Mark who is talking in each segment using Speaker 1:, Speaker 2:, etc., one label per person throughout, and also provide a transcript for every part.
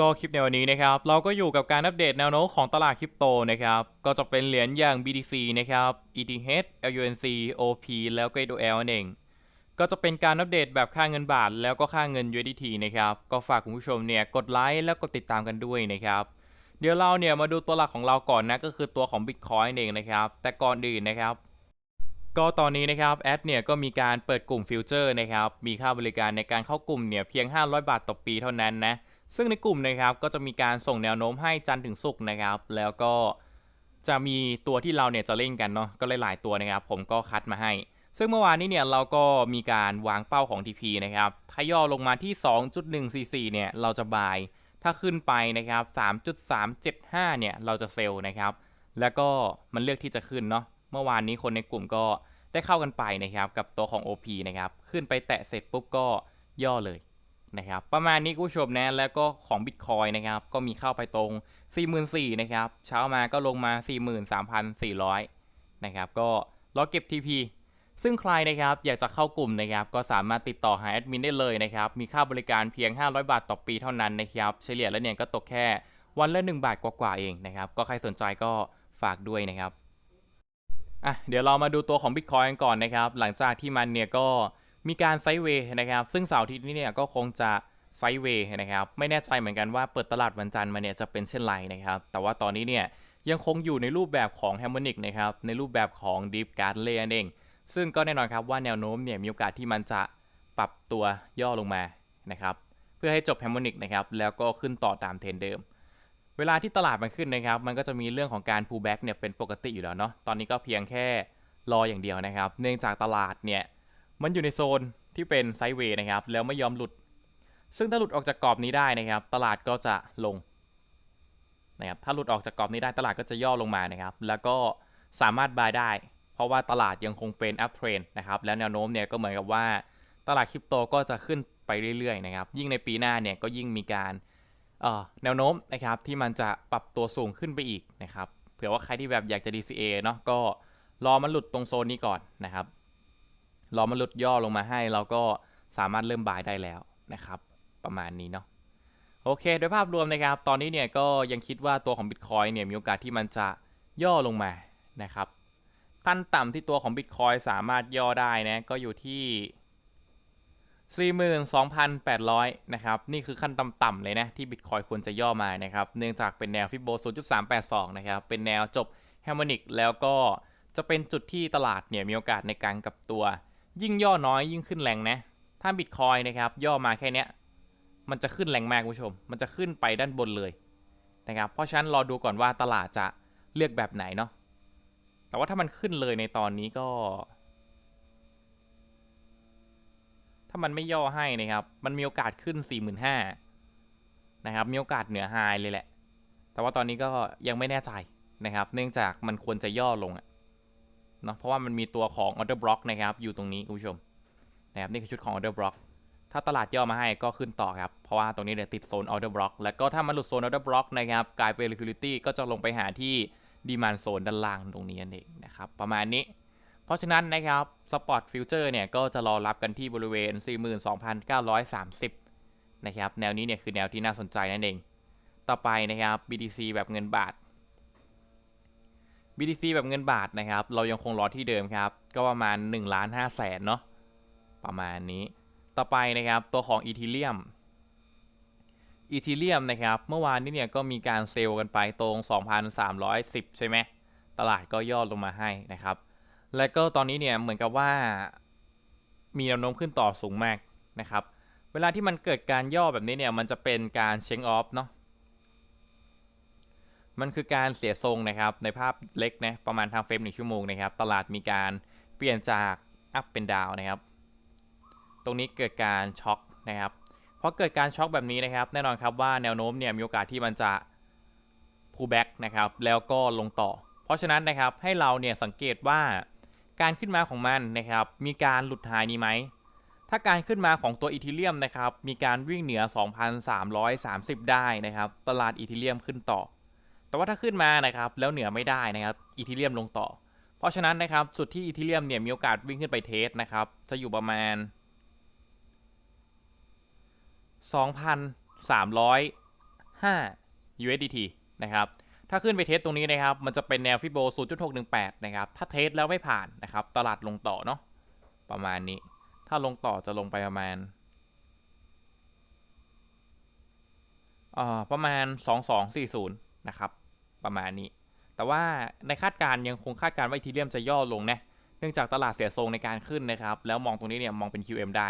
Speaker 1: ก็คลิปในวันนี้นะครับ เราก็อยู่กับการอัปเดตแนวโน้มของตลาดคริปโตนะครับ ก็จะเป็นเหรียญอย่าง BTC นะครับ ETH LUNC OP แล้วก็ UL นั่นเอง ก็จะเป็นการอัปเดตแบบค่าเงินบาท แล้วก็ค่าเงิน USDT นะครับ ก็ฝากคุณผู้ชมเนี่ยกดไลค์แล้วกดติดตามกันด้วยนะครับ เดี๋ยวเราเนี่ยมาดูตัวหลักของเราก่อนนะก็คือตัวของ Bitcoin เองนะครับ แต่ก่อนอื่นนะครับก็ตอนนี้นะครับแอดเนี่ยก็มีการเปิดกลุ่มฟิวเจอร์นะครับมีค่าบริการในการเข้ากลุ่มเนี่ยเพียง 500 บาทต่อปีเท่านั้นนะ ซึ่งในกลุ่มนะครับก็จะมีการส่งแนวโน้มให้จันทร์ถึงศุกร์นะครับ แล้วก็จะมีตัวที่เราเนี่ยจะเล่นกันเนาะก็หลายๆตัวนะครับ ผมก็คัดมาให้ ซึ่งเมื่อวานนี้เนี่ยเราก็มีการวางเป้าของ TP นะครับถ้าย่อลงมาที่ 2.144 เนี่ยเราจะบาย ถ้าขึ้นไปนะครับ 3.375 เนี่ยเราจะเซลล์นะครับ แล้วก็มันเลือกที่จะขึ้นเนาะเมื่อวานนี้คนในกลุ่มก็ได้เข้ากันไปนะครับ กับตัวของ OP นะครับ ขึ้นไปแตะเสร็จปุ๊บก็ย่อเลย นะครับประมาณนี้คุณผู้ชมนะแล้วก็ของ Bitcoin นะครับก็มีเข้าไปตรง 44,000นะครับเช้ามาก็ลงมา 43,400นะครับก็รอเก็บ TP ซึ่งใครนะครับอยากจะเข้ากลุ่มนะครับก็สามารถติดต่อหาแอดมินได้เลยนะครับมีค่าบริการเพียง 500 บาทต่อปีเท่านั้นนะครับเฉลี่ยแล้วเนี่ยก็ตกแค่วันละ 1 บาทกว่าๆเองนะครับก็ใครสนใจก็ฝากด้วยนะครับอะเดี๋ยวเรามาดูตัวของ Bitcoin กันก่อนนะครับหลังจากที่มันเนี่ยก็ มีการไซด์เวย์นะครับ ซึ่งเสาร์อาทิตย์นี้เนี่ยก็คงจะไซด์เวย์นะครับ ไม่แน่ใจเหมือนกันว่าเปิดตลาดวันจันทร์มาเนี่ยจะเป็นเช่นไรนะครับ แต่ว่าตอนนี้เนี่ยยังคงอยู่ในรูปแบบของ Harmonic นะครับ ในรูปแบบของ Deep g a r d l e y นั่นเอง ซึ่งก็แน่นอนครับว่าแนวโน้มเนี่ยมีโอกาสที่มันจะปรับตัวย่อลงมานะครับ เพื่อให้จบ Harmonic นะครับแล้วก็ขึ้นต่อตามเทรนเดิม เวลาที่ตลาดมันขึ้นนะครับ มันก็จะมีเรื่องของการ pullback เนี่ยเป็นปกติอยู่แล้วเนาะ ตอนนี้ก็เพียงแค่รออย่างเดียวนะครับ เนื่องจากตลาดเนี่ย มันอยู่ในโซนที่เป็นไซด์เวย์นะครับ แล้วไม่ยอมหลุด ซึ่งถ้าหลุดออกจากกรอบนี้ได้นะครับ ตลาดก็จะลงนะครับถ้าหลุดออกจากกรอบนี้ได้ตลาดก็จะย่อลงมานะครับ แล้วก็สามารถบายได้ เพราะว่าตลาดยังคงเป็น up trend นะครับ แล้วแนวโน้มเนี่ยก็เหมือนกับว่าตลาดคริปโตก็จะขึ้นไปเรื่อยๆนะครับ ยิ่งในปีหน้าเนี่ยก็ยิ่งมีการแนวโน้มนะครับที่มันจะปรับตัวสูงขึ้นไปอีกนะครับ เผื่อว่าใครที่แบบอยากจะ DCA เนาะก็รอมันหลุดตรงโซนนี้ก่อนนะครับ รอมันลดย่อลงมาให้ เราก็สามารถเริ่มบายได้แล้วนะครับ ประมาณนี้เนาะโอเค โดยภาพรวมนะครับ ตอนนี้เนี่ยก็ยังคิดว่าตัวของ Bitcoin เนี่ยมีโอกาสที่มันจะย่อลงมานะครับขั้นต่ำที่ตัวของ Bitcoin สามารถย่อได้นะก็อยู่ที่ 42,800 นะครับ นี่คือขั้นต่ำๆเลยนะ ที่ Bitcoin ควรจะย่อมานะครับ เนื่องจากเป็นแนวฟิโบ0.382 นะครับ เป็นแนวจบ Harmonic แล้วก็จะเป็นจุดที่ตลาดเนี่ยมีโอกาสในการกับตัว ยิ่งย่อน้อยยิ่งขึ้นแรงนะ ถ้า Bitcoin นะครับย่อมาแค่เนี้ยมันจะขึ้นแรงมากคุณผู้ชม มันจะขึ้นไปด้านบนเลยนะครับ เพราะฉะนั้นรอดูก่อนว่าตลาดจะเลือกแบบไหนเนาะ แต่ว่าถ้ามันขึ้นเลยในตอนนี้ก็ ถ้ามันไม่ย่อให้นะครับ มันมีโอกาสขึ้น 45,000นะครับ มีโอกาสเหนือไฮเลยแหละ แต่ว่าตอนนี้ก็ยังไม่แน่ใจนะครับ เนื่องจากมันควรจะย่อลงอะ เนาะเพราะว่ามันมีตัวของ order block นะครับอยู่ตรงนี้คุณผู้ชมนะครับนี่คือชุดของ order block ถ้าตลาดย่อมาให้ก็ขึ้นต่อครับ เพราะว่าตรงนี้เดี๋ยวติดโซน order block แล้วก็ถ้ามันหลุดโซน order block นะครับกลายเป็น liquidity ก็จะลงไปหาที่ demand zone ด้านล่างตรงนี้นั่นเองนะครับประมาณนี้ เพราะฉะนั้นนะครับ Spot Future เนี่ยก็จะรอรับกันที่บริเวณ 42,930นะครับแนวนี้เนี่ยคือแนวที่น่าสนใจนั่นเอง ต่อไปนะครับ BTC แบบเงินบาท BTC แบบเงินบาทนะครับ เรายังคงรอที่เดิมครับ ก็ประมาณ1ล้าน5แสนเนาะประมาณนี้ ต่อไปนะครับตัวของ Ethereum Ethereum นะครับ เมื่อวานนี้เนี่ยก็มีการเซลล์กันไปตรง 2,310 ใช่ไหมตลาดก็ย่อลงมาให้นะครับ และก็ตอนนี้เนี่ยเหมือนกับว่ามีแนวโน้มขึ้นต่อสูงมากนะครับ เวลาที่มันเกิดการย่อแบบนี้เนี่ยมันจะเป็นการเชงออฟเนาะ มันคือการเสียทรงนะครับในภาพเล็กนะประมาณทางเฟรมหนึ่งชั่วโมงนะครับ ตลาดมีการเปลี่ยนจากอัพเป็นดาวนะครับ ตรงนี้เกิดการช็อคนะครับพอเกิดการช็อคแบบนี้นะครับ แน่นอนครับว่าแนวโน้มเนี่ยมีโอกาสที่มันจะ pull back นะครับแล้วก็ลงต่อ เพราะฉะนั้นนะครับให้เราเนี่ยสังเกตว่าการขึ้นมาของมันนะครับมีการหลุดหายนี้ไหมถ้าการขึ้นมาของตัวอีเทเรียมนะครับมีการวิ่งเหนือ 2,330 ได้นะครับ ตลาดอีเทเรียมขึ้นต่อ แต่ว่าถ้าขึ้นมานะครับแล้วเหนือไม่ได้นะครับอีเทเรียมลงต่อ เพราะฉะนั้นนะครับจุดที่อีเทเรียมเนี่ยมีโอกาสวิ่งขึ้นไปเทสนะครับจะอยู่ประมาณ 2,305 USDT นะครับถ้าขึ้นไปเทสตรงนี้นะครับมันจะเป็นแนวฟิโบ 0.618 นะครับถ้าเทสแล้วไม่ผ่านนะครับตลาดลงต่อเนาะประมาณนี้ ถ้าลงต่อจะลงไปประมาณอ่อประมาณ 2240 นะครับ ประมาณนี้ แต่ว่าในคาดการ์ยังคงคาดการ์ว่าอีทีเรียมจะย่อลงนะเนื่องจากตลาดเสียทรงในการขึ้นนะครับ แล้วมองตรงนี้เนี่ยมองเป็น QM ได้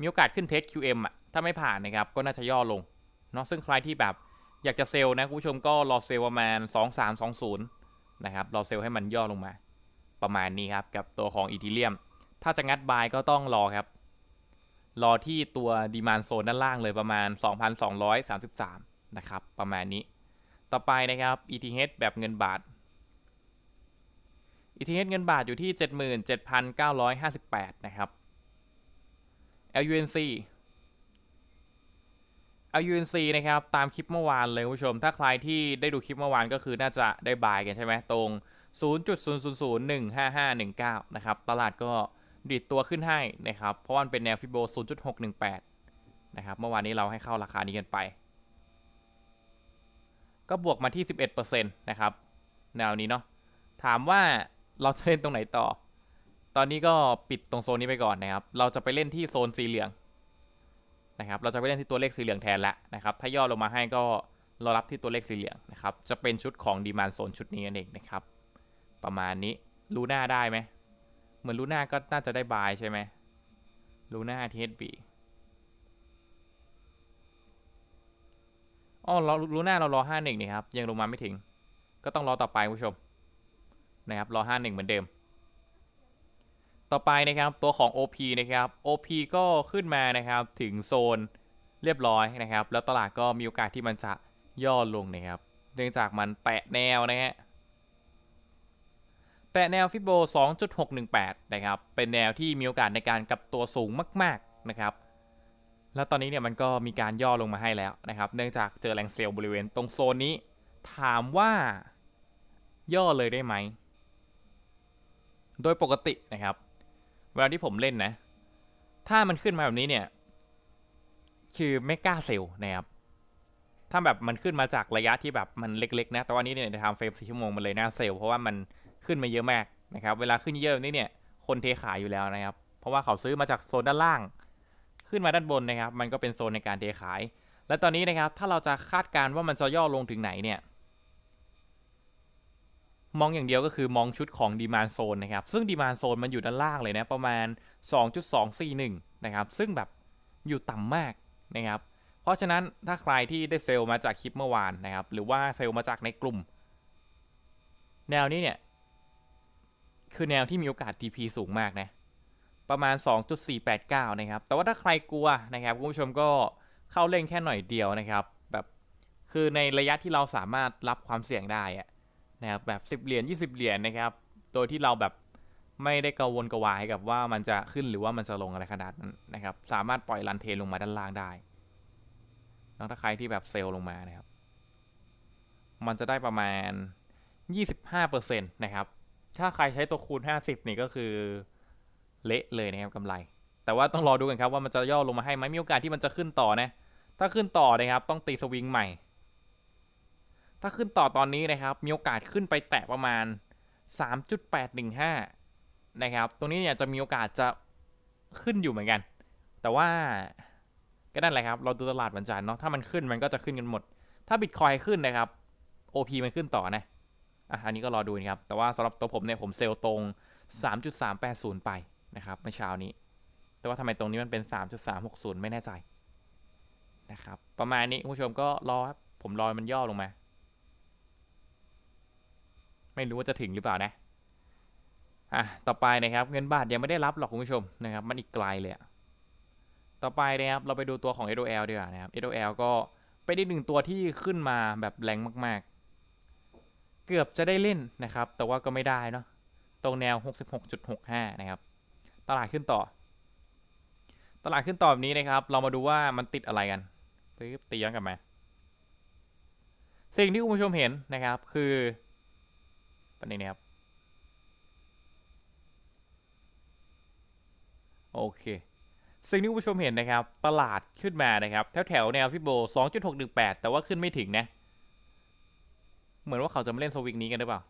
Speaker 1: มีโอกาสขึ้นเทส QM อะถ้าไม่ผ่านนะครับก็น่าจะย่อลงเนาะซึ่งใครที่แบบอยากจะเซลล์นะคุณผู้ชมก็รอเซลล์ประมาณ 2320 นะครับรอเซลล์ให้มันย่อลงมา ประมาณนี้ครับกับตัวของอีทีเรียมถ้าจะงัดบายก็ต้องรอครับ รอที่ตัวดีมานโซนด้านล่างเลยประมาณ 2,233 นะครับ ประมาณนี้ ต่อไปนะครับ ETH แบบเงินบาท ETH เงินบาทอยู่ที่ 77,958 นะครับ LUNC LUNC นะครับ ตามคลิปเมื่อวานเลยคุณผู้ชม ถ้าใครที่ได้ดูคลิปเมื่อวานก็คือน่าจะได้บายกันใช่ไหมตรง 0.000-15519 นะครับ ตลาดก็ดีดตัวขึ้นให้นะครับ เพราะว่ามันเป็นแนวฟิโบ 0.618 นะครับ เมื่อวานนี้เราให้เข้าราคานี้กันไป ก็บวกมาที่ 11%นะครับแนวนี้เนาะถามว่าเราจะเล่นตรงไหนต่อ ตอนนี้ก็ปิดตรงโซนนี้ไปก่อนนะครับ เราจะไปเล่นที่โซนสีเหลืองนะครับ เราจะไปเล่นที่ตัวเลขสีเหลืองแทนแล้วนะครับ ถ้าย่อลงมาให้ก็รอรับที่ตัวเลขสีเหลืองนะครับ จะเป็นชุดของดีมานโซนชุดนี้นั่นเองนะครับ ประมาณนี้ลูน่าได้ไหม เหมือนลูน่าก็น่าจะได้บายใช่ไหมลูน่าทีเอสบี อ๋อเราลูน่าเรารอห้าหนึ่งนี่ครับ ยังลงมาไม่ถึง ก็ต้องรอต่อไปคุณผู้ชม นะครับ รอห้าหนึ่งเหมือนเดิม ต่อไปนะครับตัวของ OP นะครับ OP ก็ขึ้นมานะครับถึงโซนเรียบร้อยนะครับ แล้วตลาดก็มีโอกาสที่มันจะย่อลงนะครับ เนื่องจากมันแตะแนวนะฮะแตะแนวฟิโบ 2.618 นะครับ เป็นแนวที่มีโอกาสในการกลับตัวสูงมาก ๆ นะครับ แล้วตอนนี้เนี่ยมันก็มีการย่อลงมาให้แล้วนะครับ เนื่องจากเจอแรงเซลล์บริเวณตรงโซนนี้ ถามว่าย่อเลยได้ไหม โดยปกตินะครับ เวลาที่ผมเล่นนะ ถ้ามันขึ้นมาแบบนี้เนี่ย คือไม่กล้าเซลล์นะครับ ถ้าแบบมันขึ้นมาจากระยะที่แบบมันเล็กๆนะ แต่ว่านี้เนี่ยในไทม์เฟรม4ชั่วโมงมันเลยน่าเซลล์เพราะว่ามันขึ้นมาเยอะมากนะครับ เวลาขึ้นเยอะแบบนี้เนี่ย คนเทขายอยู่แล้วนะครับ เพราะว่าเขาซื้อมาจากโซนด้านล่าง ขึ้นมาด้านบนนะครับ มันก็เป็นโซนในการเทขาย และตอนนี้นะครับ ถ้าเราจะคาดการณ์ว่ามันจะย่อลงถึงไหนเนี่ย มองอย่างเดียวก็คือมองชุดของดีมานโซนนะครับ ซึ่งดีมานโซนมันอยู่ด้านล่างเลยนะ ประมาณ 2.241 นะครับ ซึ่งแบบอยู่ต่ำมากนะครับ เพราะฉะนั้นถ้าใครที่ได้เซลล์มาจากคลิปเมื่อวานนะครับ หรือว่าเซลล์มาจากในกลุ่ม แนวนี้เนี่ย คือแนวที่มีโอกาส TP สูงมากนะ ประมาณ 2.489 นะครับ แต่ว่าถ้าใครกลัวนะครับคุณผู้ชมก็เข้าเล่นแค่หน่อยเดียวนะครับ แบบคือในระยะที่เราสามารถรับความเสี่ยงได้นะครับแบบ 10 เหรียญ 20 เหรียญนะครับ โดยที่เราแบบไม่ได้กังวลกวายกับว่ามันจะขึ้นหรือว่ามันจะลงอะไรขนาดนั้นนะครับ สามารถปล่อยรันเทลงมาด้านล่างได้แล้วถ้าใครที่แบบเซลล์ลงมานะครับ มันจะได้ประมาณ 25%นะครับ ถ้าใครใช้ตัวคูณ 50 นี่ก็คือ เละเลยนะครับกำไร แต่ว่าต้องรอดูกันครับว่ามันจะย่อลงมาให้ไหมมีโอกาสที่มันจะขึ้นต่อนะ ถ้าขึ้นต่อนะครับต้องตีสวิงใหม่ ถ้าขึ้นต่อตอนนี้นะครับ มีโอกาสขึ้นไปแตะประมาณ 3.815 นะครับ ตรงนี้เนี่ยจะมีโอกาสจะขึ้นอยู่เหมือนกัน แต่ว่าก็นั่นแหละครับ เราดูตลาดวันจันทร์เนาะ ถ้ามันขึ้นมันก็จะขึ้นกันหมด ถ้าบิตคอยขึ้นนะครับ OP มันขึ้นต่อนะอะอันนี้ก็รอดูนะครับ แต่ว่าสำหรับตัวผมเนี่ยผมเซลล์ตรง 3.380 ไป นะครับเมื่อเช้านี้ แต่ว่าทำไมตรงนี้มันเป็น 3.360 ไม่แน่ใจนะครับ ประมาณนี้คุณผู้ชมก็รอครับ ผมรอมันย่อลงมา ไม่รู้ว่าจะถึงหรือเปล่านะอะต่อไปนะครับ เงินบาทยังไม่ได้รับหรอกคุณผู้ชมนะครับ มันอีกไกลเลยอะต่อไปนะครับเราไปดูตัวของ SOL ดีกว่านะครับ SOL ก็เป็นอีกหนึ่งตัวที่ขึ้นมาแบบแรงมาก ๆ เกือบจะได้เล่นนะครับ แต่ว่าก็ไม่ได้เนาะตรงแนว 66.65 นะครับ ตลาดขึ้นต่อ ตลาดขึ้นต่อแบบนี้นะครับ เรามาดูว่ามันติดอะไรกันปึ๊บตีย้อนกลับมา สิ่งที่คุณผู้ชมเห็นนะครับ คือปันนี้ครับ โอเค สิ่งที่คุณผู้ชมเห็นนะครับ ตลาดขึ้นมานะครับ แถวแถวแนวฟิโบ 2.618 แต่ว่าขึ้นไม่ถึงนะ เหมือนว่าเขาจะมาเล่นสวิงนี้กันหรือเปล่า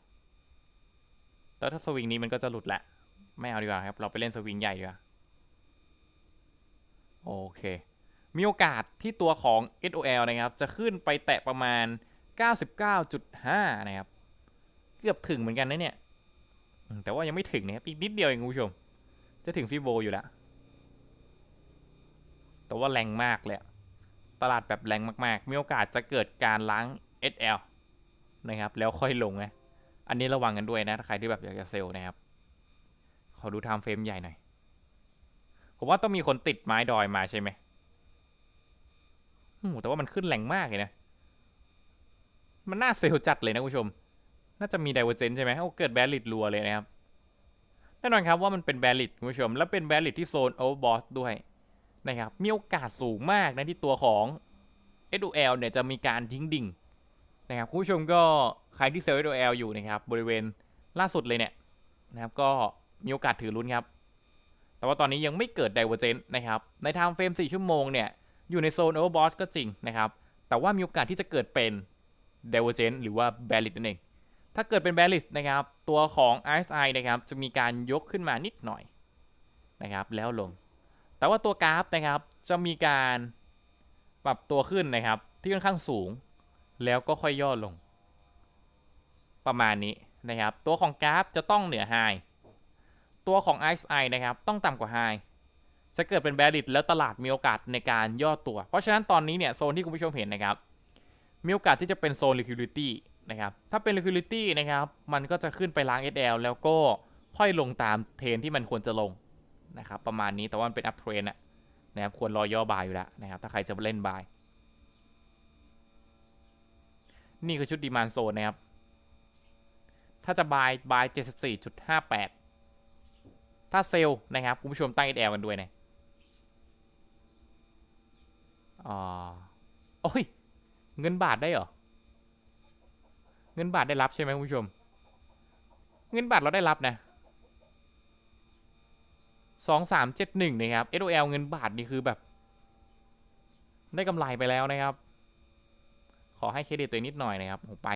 Speaker 1: แต่ถ้าสวิงนี้มันก็จะหลุดแหละ ไม่เอาดีกว่าครับ เราไปเล่นสวิงใหญ่ดีกว่า โอเค มีโอกาสที่ตัวของ SOL นะครับ จะขึ้นไปแตะประมาณ 99.5 นะครับ เกือบถึงเหมือนกันนะเนี่ย แต่ว่ายังไม่ถึงนะครับ อีกนิดเดียวเองคุณผู้ชม จะถึงฟิโบอยู่แล้ว แต่ว่าแรงมากเลย ตลาดแบบแรงมากๆ มีโอกาสจะเกิดการล้าง SL นะครับ แล้วค่อยลงนะ อันนี้ระวังกันด้วยนะ ถ้าใครที่แบบอยากจะเซลล์นะครับ ขอดูไทม์เฟรมใหญ่หน่อย ผมว่าต้องมีคนติดไม้ดอยมาใช่ไหมโอ้โหแต่ว่ามันขึ้นแรงมากเลยนะ มันน่าเซลจัดเลยนะคุณผู้ชม น่าจะมีไดเวอร์เจนใช่ไหมโอ้เกิดแบลิดรัวเลยนะครับ แน่นอนครับว่ามันเป็นแบลิดคุณผู้ชม และเป็นแบลิดที่โซนโอเวอร์บอสด้วยนะครับ มีโอกาสสูงมากนะที่ตัวของ SOL เนี่ยจะมีการทิ้งดิ่งนะครับคุณผู้ชมก็ใครที่เซลล์ SOL อยู่นะครับบริเวณล่าสุดเลยเนี่ยนะครับก็ มีโอกาสถือลุ้นครับ แต่ว่าตอนนี้ยังไม่เกิด Divergent นนะครับ ในไทม์เฟรม4ชั่วโมงเนี่ย อยู่ในโซน Overbought ก็จริงนะครับ แต่ว่ามีโอกาสที่จะเกิดเป็น Divergent หรือว่า Bearish นั่นเอง ถ้าเกิดเป็น Bearish นะครับ ตัวของ RSI นะครับ จะมีการยกขึ้นมานิดหน่อยนะครับ แล้วลง แต่ว่าตัวกราฟนะครับ จะมีการปรับตัวขึ้นนะครับ ที่ค่อนข้างสูง แล้วก็ค่อยย่อลง ประมาณนี้นะครับ ตัวของกราฟจะต้องเหนือ High ตัวของ RSI นะครับ ต้องต่ำกว่า High จะเกิดเป็น Bearish แล้วตลาดมีโอกาสในการย่อตัว เพราะฉะนั้นตอนนี้เนี่ยโซนที่คุณผู้ชมเห็นนะครับ มีโอกาสที่จะเป็นโซน liquidity นะครับ ถ้าเป็น liquidity นะครับ มันก็จะขึ้นไปล้าง SL แล้วก็ค่อยลงตามเทรนที่มันควรจะลงนะครับประมาณนี้แต่ว่ามันเป็น up trend อะนะครับควรรอย่อบายอยู่แล้วนะครับถ้าใครจะเล่นบายนี่คือชุดดีมานโซนนะครับ ถ้าจะบายบาย 74.58 ถ้าเซลล์นะครับคุณผู้ชมตั้ง SL กันด้วยนะอ่าโอ้ย เงินบาทได้เหรอ เงินบาทได้รับใช่ไหมคุณผู้ชม เงินบาทเราได้รับนะสองสามเจ็ดหนึ่งนะครับ SOL เงินบาทนี่คือแบบ ได้กำไรไปแล้วนะครับ ขอให้เครดิตตัวนิดหน่อยนะครับผมไป